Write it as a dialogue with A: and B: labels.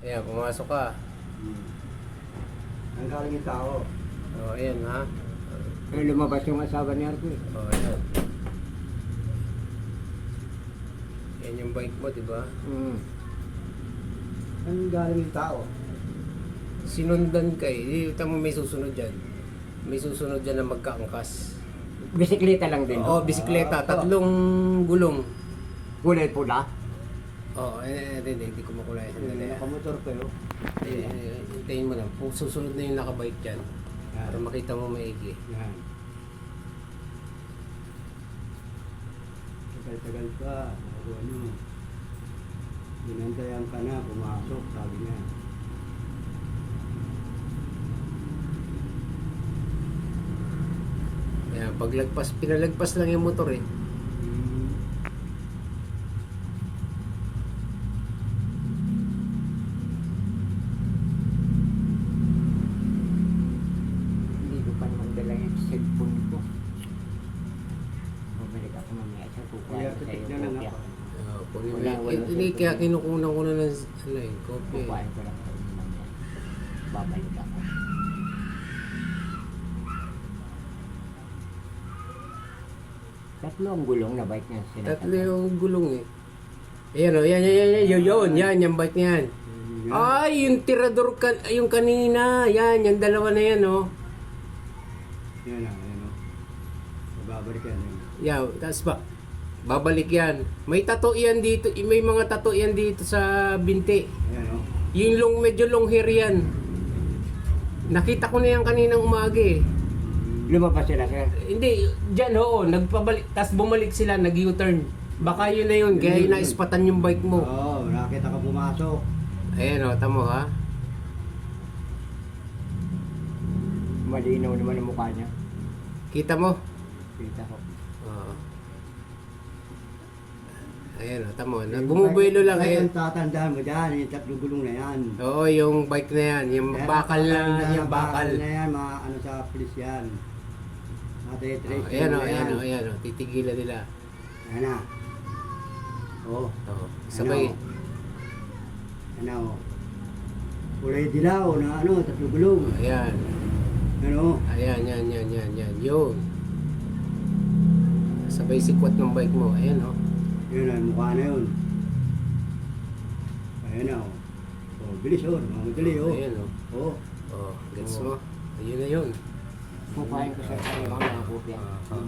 A: Ayan, pumasok ka.
B: Hmm. Ang galing yung tao.
A: O, ayan ha.
B: Eh, lumabas yung asawa ni Arthur.
A: O, ayan. Yan yung bike mo, di ba?
B: Hmm. Ang galing yung tao.
A: Sinundan ka eh. Di, tamo may susunod dyan. May susunod dyan na magkaangkas.
B: Bisikleta lang din.
A: Oo, bisikleta. Tatlong gulong.
B: Kulay pula.
A: Oo, eh, hindi, hindi, hindi ko makulay. Sandali.
B: Nakamotor kayo.
A: Eh, eh, hintayin mo lang. Kung susunod na yung nakabike dyan. Para
B: Yan.
A: makita mo maigi.
B: Yan. Tagal-tagal pa. Bago ano. Binantayan ka na, pumasok, sabi niya.
A: Ayan, paglagpas, pinalagpas lang yung motor eh.
B: Hmm. Hindi ko pa naman dala yung cellphone ko. Bumalik ako mamaya sa kukuha
C: Kaya
B: ko sa iyo.
C: titignan
B: kopya.
C: ako.
A: Uh, pag
B: Wala, wala.
A: hindi, kaya kinukunan ko na ng ano, eh, copy.
B: Kukuhain ko lang sa inyo mamaya. Babalik ako. Tatlo ang gulong na bike niya. sinasakyan.
A: Tatlo yung gulong eh. Ayan o, yan, yan, yan, yan, yun, yun, yan, yung bike niya yan.
C: Yan.
A: Ay, yung tirador kan, ay, yung kanina, yan, yung dalawa na yan oh.
C: Yan na, yan o. Babalik yan. yan.
A: Yeah, tapos ba, babalik yan. May tato yan dito, may mga tato yan dito sa binti.
C: Yan o.
A: Yung long, medyo long hair yan. Nakita ko na yan kaninang umaga eh.
B: Lumabas sila sir.
A: Hindi, dyan oo, nagpabalik, tapos bumalik sila, nag-U-turn. Baka yun na yun, kaya yun naispatan yung bike mo.
C: Oo, nakita ka pumasok.
A: Ayan o, tamo ha.
B: Malinaw naman ang mukha niya.
A: Kita mo?
B: Kita ko.
A: Oo. Ayan o, tamo. Na, bumubuelo lang ayan.
C: ang tatandaan mo dyan, yung tatlong gulong na yan.
A: Oo, yung bike na yan, yung
C: Kaya
A: bakal na, yung bakal.
C: na yan, mga ano sa pulis yan. Ate,
A: Oh, ayan o,
C: na
A: ayan
C: yan.
A: o, ayan o, titigilan nila.
C: Ayan na. Oo.
A: Oo, sabay.
C: Ano? Kulay dilaw na ano, tatlong gulong.
A: Ayan,
C: Ano?
A: ayan, yan, yan, yan, yan, yun. Sabay sikwat ng bike mo, ayan o.
C: Yun ang mukha na yun. Ayan oh. Oh, bilis oh, mamadali oh.
A: Ayan o.
C: Oh.
A: Oh, gets
C: Oo.
A: mo? Ayun na yun.
B: Kukuhain ko sa inyo mga kopya.
A: Ah, ah.